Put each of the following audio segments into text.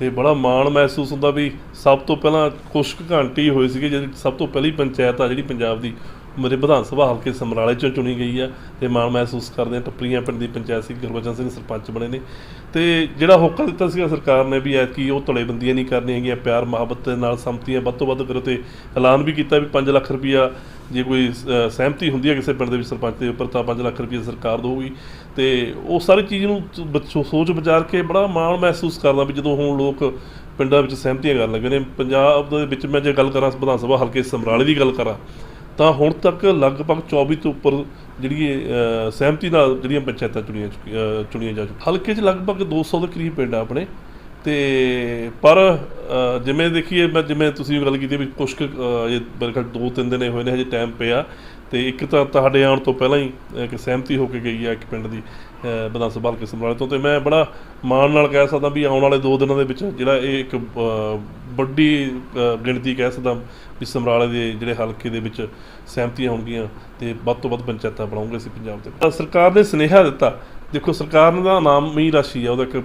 ਤੇ ਬੜਾ ਮਾਣ ਮਹਿਸੂਸ ਹੁੰਦਾ ਵੀ ਸਭ ਤੋਂ ਪਹਿਲਾਂ ਕੁਛ ਘੰਟੀ ਹੋਈ ਸੀਗੀ, ਜਿਹੜੀ ਸਭ ਤੋਂ ਪਹਿਲੀ ਪੰਚਾਇਤ ਆ ਜਿਹੜੀ ਪੰਜਾਬ ਦੀ। ਮੇਰੇ ਵਿਧਾਨ ਸਭਾ ਹਲਕੇ ਸਮਰਾਲੇ ਚੋਂ ਚੁਣੀ ਗਈ ਆ ਤੇ ਮਾਣ ਮਹਿਸੂਸ ਕਰਦੇ ਹਾਂ, ਟੱਪਰੀਆਂ ਪਿੰਡ ਦੀ ਪੰਚਾਇਤ ਸੀ, ਗੁਰਬਚਨ ਸਿੰਘ ਸਰਪੰਚ ਬਣੇ ਨੇ। ਤੇ ਜਿਹੜਾ ਹੋਕਾ ਦਿੱਤਾ ਸੀਗਾ ਸਰਕਾਰ ਨੇ ਵੀ ਐਤਕੀ ਉਹ ਧੜੇਬੰਦੀਆਂ ਨਹੀਂ ਕਰਨੀਆਂ ਹੈਗੀਆਂ, ਪਿਆਰ, ਮੁਹੱਬਤ ਦੇ ਨਾਲ ਸੰਮਤੀਆਂ ਵੱਧ ਤੋਂ ਵੱਧ ਕਰੋ ਤੇ ਐਲਾਨ ਵੀ ਕੀਤਾ ਵੀ 5 ਲੱਖ ਰੁਪਈਆ ਜੇ ਕੋਈ ਸਹਿਮਤੀ ਹੁੰਦੀ ਹੈ ਕਿਸੇ ਪਿੰਡ ਦੇ ਵਿੱਚ ਸਰਪੰਚ ਦੇ ਉੱਪਰ ਤਾਂ 5 ਲੱਖ ਰੁਪਈਆ ਸਰਕਾਰ ਦੇਊਗੀ। ਤੇ ਉਹ ਸਾਰੀ ਚੀਜ਼ ਨੂੰ ਸੋਚ ਵਿਚਾਰ ਕੇ ਬੜਾ ਮਾਣ ਮਹਿਸੂਸ ਕਰਦਾ ਵੀ ਜਦੋਂ ਹੁਣ ਲੋਕ ਪਿੰਡਾਂ ਵਿੱਚ ਸਹਿਮਤੀਆਂ ਕਰਨ ਲੱਗੇ ਨੇ। ਪੰਜਾਬ ਦੇ ਵਿੱਚ ਮੈਂ ਜੇ ਗੱਲ ਕਰਾਂ, ਵਿਧਾਨ ਸਭਾ ਹਲਕੇ ਸਮਰਾਲੇ ਦੀ ਗੱਲ ਕਰਾਂ ਤਾਂ ਹੁਣ ਤੱਕ ਲਗਭਗ 24 ਤੋਂ ਉੱਪਰ ਜਿਹੜੀ ਸਹਿਮਤੀ ਨਾਲ ਜਿਹੜੀਆਂ ਪੰਚਾਇਤਾਂ ਚੁਣੀਆਂ ਚੁੱਕੀ- ਚੁਣੀਆਂ ਜਾ ਚੁੱਕੀਆਂ। ਹਲਕੇ 'ਚ ਲਗਭਗ 200 ਦੇ ਕਰੀਬ ਪਿੰਡ ਆ ਆਪਣੇ। ਤੇ ਪਰ ਜਿਵੇਂ ਦੇਖੀਏ ਮੈਂ ਜਿਵੇਂ ਤੁਸੀਂ ਗੱਲ ਕੀਤੀ ਵੀ ਕੁਛ ਕੁ, ਇਹ ਮੇਰੇ ਖਿਆਲ ਦੋ ਤਿੰਨ ਦਿਨ ਹੋਏ ਨੇ ਹਜੇ ਟਾਈਮ ਪਿਆ। ਤੇ ਇੱਕ ਤਾਂ ਤੁਹਾਡੇ ਆਉਣ ਤੋਂ ਪਹਿਲਾਂ ਹੀ ਇੱਕ ਸਹਿਮਤੀ ਹੋ ਕੇ ਗਈ ਹੈ ਇੱਕ ਪਿੰਡ ਦੀ ਵਿਧਾਨ ਸਭਾ ਹਲਕੇ ਸਮਰਾਲੇ ਤੋਂ। ਤੇ ਮੈਂ ਬੜਾ ਮਾਣ ਨਾਲ ਕਹਿ ਸਕਦਾ ਵੀ ਆਉਣ ਵਾਲੇ ਦੋ ਦਿਨਾਂ ਦੇ ਵਿੱਚ ਜਿਹੜਾ ਇਹ ਇੱਕ ਵੱਡੀ ਗਿਣਤੀ ਕਹਿ ਸਕਦਾ ਵੀ ਸਮਰਾਲੇ ਦੇ ਜਿਹੜੇ ਹਲਕੇ ਦੇ ਵਿੱਚ ਸਹਿਮਤੀਆਂ ਹੋਣਗੀਆਂ ਤੇ ਵੱਧ ਤੋਂ ਵੱਧ ਪੰਚਾਇਤਾਂ ਬਣਾਉਂਗੇ ਅਸੀਂ ਪੰਜਾਬ ਦੇ। ਸਰਕਾਰ ਨੇ ਸੁਨੇਹਾ ਦਿੱਤਾ ਦੇਖੋ ਸਰਕਾਰ ਦਾ ਨਾਮ ਹੀ ਰਾਸ਼ੀ ਆ ਉਹਦਾ ਇੱਕ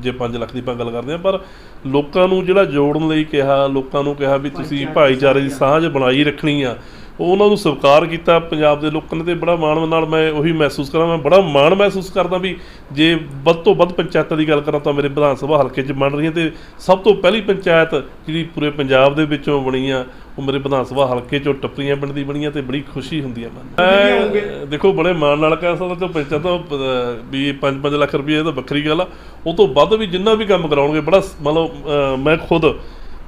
ਜੇ 5 ਲੱਖ ਦੀ ਆਪਾਂ ਗੱਲ ਕਰਦੇ ਆ ਪਰ ਲੋਕਾਂ ਨੂੰ ਜਿਹੜਾ ਜੋੜਨ ਲਈ ਕਿਹਾ ਲੋਕਾਂ ਨੂੰ ਕਿਹਾ ਵੀ ਤੁਸੀਂ ਭਾਈਚਾਰੇ ਦੀ ਸਾਂਝ ਬਣਾਈ ਰੱਖਣੀ ਆ ਉਹਨਾਂ ਨੂੰ ਸਵੀਕਾਰ ਕੀਤਾ ਪੰਜਾਬ ਦੇ ਲੋਕਾਂ ਨੇ ਤੇ ਬੜਾ ਮਾਣ ਨਾਲ ਮੈਂ ਉਹੀ ਮਹਿਸੂਸ ਕਰਾਂ ਮੈਂ ਬੜਾ ਮਾਣ ਮਹਿਸੂਸ ਕਰਦਾ ਵੀ ਜੇ ਵੱਧ ਤੋਂ ਵੱਧ ਪੰਚਾਇਤਾਂ ਦੀ ਗੱਲ ਕਰਾਂ ਤਾਂ ਮੇਰੇ ਵਿਧਾਨ ਸਭਾ ਹਲਕੇ 'ਚ ਬਣ ਰਹੀਆਂ ਤੇ ਸਭ ਤੋਂ ਪਹਿਲੀ ਪੰਚਾਇਤ ਜਿਹੜੀ ਪੂਰੇ ਪੰਜਾਬ ਦੇ ਵਿੱਚੋਂ ਬਣੀ ਆ ਉਹ ਮੇਰੇ ਵਿਧਾਨ ਸਭਾ ਹਲਕੇ 'ਚੋਂ ਟੱਪਰੀਆਂ ਪਿੰਡ ਦੀ ਬਣੀ ਆ ਤੇ ਬੜੀ ਖੁਸ਼ੀ ਹੁੰਦੀ ਆ ਮਨ ਦੇਖੋ ਬੜੇ ਮਾਣ ਨਾਲ ਕਹਿ ਸਕਦਾ ਤੇ ਪੰਚਾਇਤਾਂ ਵੀ 5-5 ਲੱਖ ਰੁਪਏ ਇਹ ਤਾਂ ਵੱਖਰੀ ਗੱਲ ਆ। ਉਹ ਤੋਂ ਵੱਧ ਵੀ ਜਿੰਨਾ ਵੀ ਕੰਮ ਕਰਾਉਣਗੇ ਬੜਾ ਮਤਲਬ ਮੈਂ ਖੁਦ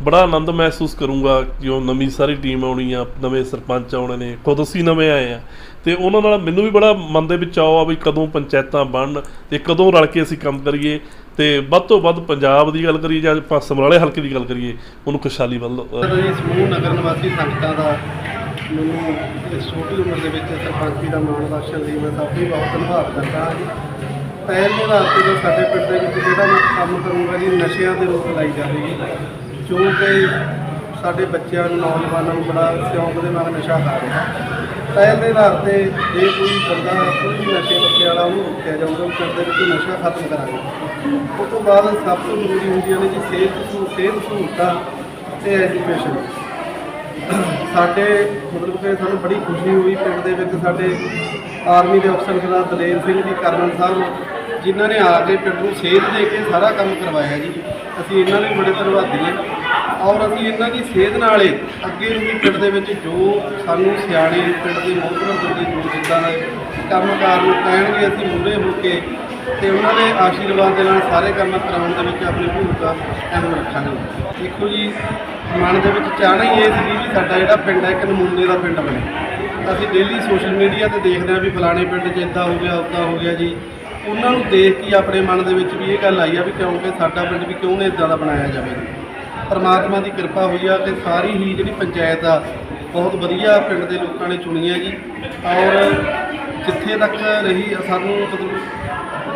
ਬੜਾ ਆਨੰਦ ਮਹਿਸੂਸ ਕਰੂੰਗਾ ਕਿ ਉਹ ਨਵੀਂ ਸਾਰੀ ਟੀਮ ਆਉਣੀ ਆ ਨਵੇਂ ਸਰਪੰਚ ਆਉਣੇ ਨੇ ਖੁਦ ਅਸੀਂ ਨਵੇਂ ਆਏ ਆ। ਤੇ ਉਹਨਾਂ ਨਾਲ ਮੈਨੂੰ ਵੀ ਬੜਾ ਮਨ ਦੇ ਵਿੱਚ ਆਉ ਆ ਵੀ ਕਦੋਂ ਪੰਚਾਇਤਾਂ ਬਣਨ ਤੇ ਕਦੋਂ ਰਲ ਕੇ ਅਸੀਂ ਕੰਮ ਕਰੀਏ। ਤੇ ਵੱਧ ਤੋਂ ਵੱਧ ਪੰਜਾਬ ਦੀ ਗੱਲ ਕਰੀਏ ਜਾਂ ਆਪਾਂ ਸਮਰਾਲੇ ਹਲਕੇ ਦੀ ਗੱਲ ਕਰੀਏ ਉਹਨੂੰ ਖੁਸ਼ਹਾਲੀ ਵੱਲ ਅਹ, ਸਮੂਹ ਨਗਰ ਨਿਵਾਸੀ ਸੰਗਤਾਂ ਦਾ ਮੈਨੂੰ ਇਸ ਛੋਟੀ ਉਮਰ ਦੇ ਵਿੱਚ ਸਰਪੰਚੀ ਦਾ ਮਾਣ ਬਖਸ਼ਣ ਲਈ ਮੈਂ ਸਭ ਦੀ ਬਹੁਤ ਧੰਨਵਾਦ ਕਰਦਾ ਪਹਿਲ ਦੇ ਆਧਾਰ ਤੇ ਸਾਡੇ ਪਿੰਡ ਦੇ ਵਿੱਚ ਜਿਹੜਾ ਮੈਂ ਕੰਮ ਕਰੂੰਗਾ ਜੀ ਨਸ਼ਿਆਂ ਦੇ ਰੋਕ ਲਾਈ ਜਾਵੇਗੀ ਜੋ ਕਿ ਸਾਡੇ ਬੱਚਿਆਂ ਨੂੰ, ਨੌਜਵਾਨਾਂ ਨੂੰ ਬੜਾ ਸ਼ੌਂਕ ਦੇ ਨਾਲ ਨਸ਼ਾ ਖਾ ਰਿਹਾ ਪਹਿਲ ਦੇ ਆਧਾਰ ਤੇ ਜੇ ਕੋਈ ਬੰਦਾ ਕੋਈ ਵੀ ਨਸ਼ੇ ਬੱਚੇ ਵਾਲਾ ਉਹਨੂੰ ਰੋਕਿਆ ਜਾਊਗਾ ਉਹ ਪਿੰਡ ਦੇ ਵਿੱਚ ਨਸ਼ਾ ਖਤਮ ਕਰਾਂਗੇ। ਉਸ ਤੋਂ ਬਾਅਦ ਸਭ ਤੋਂ ਜ਼ਰੂਰੀ ਹੁੰਦੀਆਂ ਨੇ ਜੀ ਸਿਹਤ ਸਹੂ- ਸਿਹਤ ਸਹੂਲਤਾਂ ਤੇ ਐਜੂਕੇਸ਼ਨ ਸਾਡੇ ਮਤਲਬ ਕਿ ਸਾਨੂੰ ਬੜੀ ਖੁਸ਼ੀ ਹੋਈ ਪਿੰਡ ਦੇ ਵਿੱਚ ਸਾਡੇ ਆਰਮੀ ਦੇ ਅਫਸਰ ਸਰਦਾਰ ਦਲੇਰ ਸਿੰਘ ਜੀ, ਕਰਨਲ ਸਾਹਿਬ, ਜਿਨ੍ਹਾਂ ਨੇ ਆ ਕੇ ਪਿੰਡ ਨੂੰ ਸੇਧ ਦੇ ਕੇ ਸਾਰਾ ਕੰਮ ਕਰਵਾਇਆ ਜੀ। ਅਸੀਂ ਇਹਨਾਂ ਦੇ ਬੜੇ ਧੰਨਵਾਦੀ ਹਾਂ ਔਰ ਅਸੀਂ ਇਹਨਾਂ ਦੀ ਸੇਧ ਨਾਲ ਅੱਗੇ ਨੂੰ ਵੀ ਪਿੰਡ ਦੇ ਵਿੱਚ ਜੋ ਸਾਨੂੰ ਸਿਆਣੇ ਪਿੰਡ ਦੇ ਮੋਹਤਰਮ ਬੰਦੇ ਜੋ ਜਿੱਦਾਂ ਦੇ ਕੰਮਕਾਰ ਨੂੰ ਕਹਿਣਗੇ ਅਸੀਂ ਮੂਹਰੇ ਹੋ ਕੇ ਤੇ ਉਹਨਾਂ ਦੇ ਆਸ਼ੀਰਵਾਦ ਦੇ ਨਾਲ ਸਾਰੇ ਕੰਮ ਕਰਾਉਣ ਦੇ ਵਿੱਚ ਆਪਣੀ ਭੂਮਿਕਾ ਅਹਿਮ ਰੱਖਾਂਗੇ। ਦੇਖੋ ਜੀ, ਮਨ ਦੇ ਵਿੱਚ ਚਾਹਣਾ ਹੀ ਇਹ ਸੀ ਵੀ ਸਾਡਾ ਜਿਹੜਾ ਪਿੰਡ ਹੈ, ਇੱਕ ਨਮੂਨੇ ਦਾ ਪਿੰਡ ਬਣੇ ਅਸੀਂ ਡੇਲੀ ਸੋਸ਼ਲ ਮੀਡੀਆ ਤੇ ਦੇਖਦੇ ਹਾਂ ਵੀ ਫਲਾਣੇ ਪਿੰਡ 'ਚ ਇੱਦਾਂ ਹੋ ਗਿਆ ਉੱਦਾਂ ਹੋ ਗਿਆ ਜੀ। ਉਹਨਾਂ ਨੂੰ ਦੇਖ ਕੇ ਆਪਣੇ ਮਨ ਦੇ ਵਿੱਚ ਵੀ ਇਹ ਗੱਲ ਆਈ ਆ ਵੀ ਕਿਉਂਕਿ ਸਾਡਾ ਪਿੰਡ ਵੀ ਕਿਉਂ ਨਾ ਇੱਦਾਂ ਦਾ ਬਣਾਇਆ ਜਾਵੇ। ਪਰਮਾਤਮਾ ਦੀ ਕਿਰਪਾ ਹੋਈ ਆ ਕਿ ਸਾਰੀ ਹੀ ਜਿਹੜੀ ਪੰਚਾਇਤ ਆ, ਬਹੁਤ ਵਧੀਆ ਪਿੰਡ ਦੇ ਲੋਕਾਂ ਨੇ ਚੁਣੀ ਹੈ ਜੀ। ਔਰ ਜਿੱਥੇ ਤੱਕ ਰਹੀ ਸਾਨੂੰ ਮਤਲਬ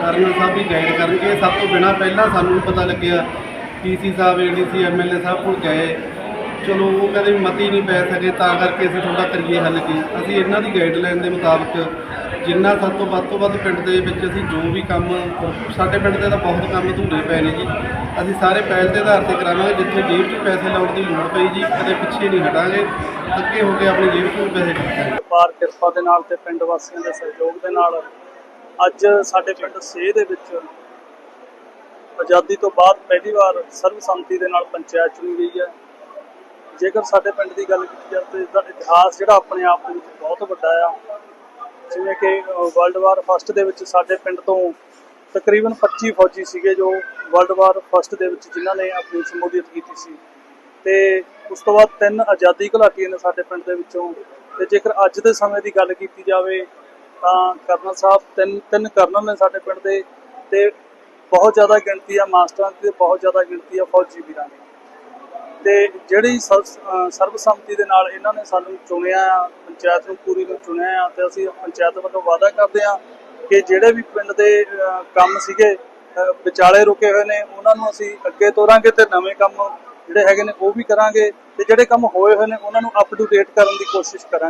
ਕਰਨਲ ਸਾਹਿਬ ਵੀ ਗਾਈਡ ਕਰਨਗੇ। ਸਭ ਤੋਂ ਬਿਨਾ ਪਹਿਲਾਂ ਸਾਨੂੰ ਪਤਾ ਲੱਗਿਆ, ਡੀਸੀ ਸਾਹਿਬ, ਏਡੀਸੀ, ਐਮਐਲਏ ਸਾਹਿਬ ਕੋਲ ਗਏ। ਚਲੋ ਉਹ ਕਹਿੰਦੇ ਵੀ ਮਤੀ ਨਹੀਂ ਪੈ ਸਕੇ, ਤਾਂ ਕਰਕੇ ਅਸੀਂ ਤੁਹਾਡਾ ਕਰੀਏ ਹੱਲ ਕੀ? ਅਸੀਂ ਇਹਨਾਂ ਦੀ ਗਾਈਡਲਾਈਨ ਦੇ ਮੁਤਾਬਕ ਜਿੰਨਾ ਸਭ ਤੋਂ ਵੱਧ ਤੋਂ ਵੱਧ ਪਿੰਡ ਦੇ ਵਿੱਚ ਅਸੀਂ ਜੋ ਵੀ ਕੰਮ, ਸਾਡੇ ਪਿੰਡ ਦੇ ਤਾਂ ਬਹੁਤ ਕੰਮ ਅਧੂਰੇ ਪਏ ਨੇ ਜੀ। ਅਸੀਂ ਸਾਰੇ ਪਹਿਲ ਦੇ ਆਧਾਰ ਤੇ ਕਰਾਵਾਂਗੇ, ਜਿੱਥੇ ਜੇਬ 'ਚ ਪੈਸੇ ਲਾਉਣ ਦੀ ਲੋੜ ਪਈ ਜੀ, ਕਦੇ ਪਿੱਛੇ ਨਹੀਂ ਹਟਾਂਗੇ, ਅੱਗੇ ਹੋ ਕੇ ਆਪਣੀ ਜੇਬ 'ਚੋਂ ਪੈਸੇ ਖਰਚਾਂਗੇ। ਪਾਰ ਕਿਰਪਾ ਦੇ ਨਾਲ ਤੇ ਪਿੰਡ ਵਾਸੀਆਂ ਦੇ ਸਹਿਯੋਗ ਦੇ ਨਾਲ ਅੱਜ ਸਾਡੇ ਪਿੰਡ ਸੇਹ ਦੇ ਵਿੱਚ ਆਜ਼ਾਦੀ ਤੋਂ ਬਾਅਦ ਪਹਿਲੀ ਵਾਰ ਸਰਬਸੰਮਤੀ ਦੇ ਨਾਲ ਪੰਚਾਇਤ ਚੁਣੀ ਗਈ ਹੈ। ਜੇਕਰ ਸਾਡੇ ਪਿੰਡ ਦੀ ਗੱਲ ਕੀਤੀ ਜਾਵੇ ਤਾਂ ਇਸਦਾ ਇਤਿਹਾਸ ਜਿਹੜਾ ਆਪਣੇ ਆਪ ਦੇ ਵਿੱਚ ਬਹੁਤ ਵੱਡਾ ਆ। ਜਿਵੇਂ ਕਿ ਵਰਲਡ ਵਾਰ ਫਸਟ ਦੇ ਵਿੱਚ ਸਾਡੇ ਪਿੰਡ ਤੋਂ ਤਕਰੀਬਨ 25 ਫੌਜੀ ਸੀਗੇ ਜੋ ਵਰਲਡ ਵਾਰ ਫਸਟ ਦੇ ਵਿੱਚ ਜਿਨ੍ਹਾਂ ਨੇ ਆਪਣੀ ਸ਼ਮੂਲੀਅਤ ਕੀਤੀ ਸੀ। ਤੇ ਉਸ ਤੋਂ ਬਾਅਦ ਤਿੰਨ ਆਜ਼ਾਦੀ ਘੁਲਾਟੀਆਂ ਨੇ ਸਾਡੇ ਪਿੰਡ ਦੇ ਵਿੱਚੋਂ। ਤੇ ਜੇਕਰ ਅੱਜ ਦੇ ਸਮੇਂ ਦੀ ਗੱਲ ਕੀਤੀ ਜਾਵੇ ਤਾਂ ਕਰਨਲ ਸਾਹਿਬ ਤਿੰਨ ਤਿੰਨ ਕਰਨਲ ਨੇ ਸਾਡੇ ਪਿੰਡ ਦੇ ਤੇ ਬਹੁਤ ਜ਼ਿਆਦਾ ਗਿਣਤੀ ਆ ਮਾਸਟਰਾਂ ਦੀ ਤੇ ਬਹੁਤ ਜ਼ਿਆਦਾ ਗਿਣਤੀ ਆ ਫੌਜੀ ਵੀਰਾਂ ਦੀ। ਤੇ ਜਿਹੜੀ ਸਰਬਸੰਮਤੀ ਦੇ ਨਾਲ ਇਹਨਾਂ ਨੇ ਸਾਨੂੰ ਚੁਣਿਆ ਆ ਪੰਚਾਇਤ ਨੂੰ ਪੂਰੀ ਨੂੰ ਚੁਣਿਆ ਆ ਤੇ ਅਸੀਂ ਪੰਚਾਇਤ ਵੱਲੋਂ ਵਾਅਦਾ ਕਰਦੇ ਆ ਕਿ ਜਿਹੜੇ ਵੀ ਪਿੰਡ ਦੇ ਕੰਮ ਸੀਗੇ ਵਿਚਾਲੇ ਰੁਕੇ ਹੋਏ ਨੇ, ਉਹਨਾਂ ਨੂੰ ਅਸੀਂ ਅੱਗੇ ਤੋਰਾਂਗੇ ਤੇ ਨਵੇਂ ਕੰਮ ਜਿਹੜੇ ਹੈਗੇ ਨੇ ਉਹ ਵੀ ਕਰਾਂਗੇ ਤੇ ਜਿਹੜੇ ਕੰਮ ਹੋਏ ਹੋਏ ਨੇ, ਉਹਨਾਂ ਨੂੰ ਅਪ ਟੂ ਡੇਟ ਕਰਨ ਦੀ ਕੋਸ਼ਿਸ਼ ਕਰਾਂਗੇ।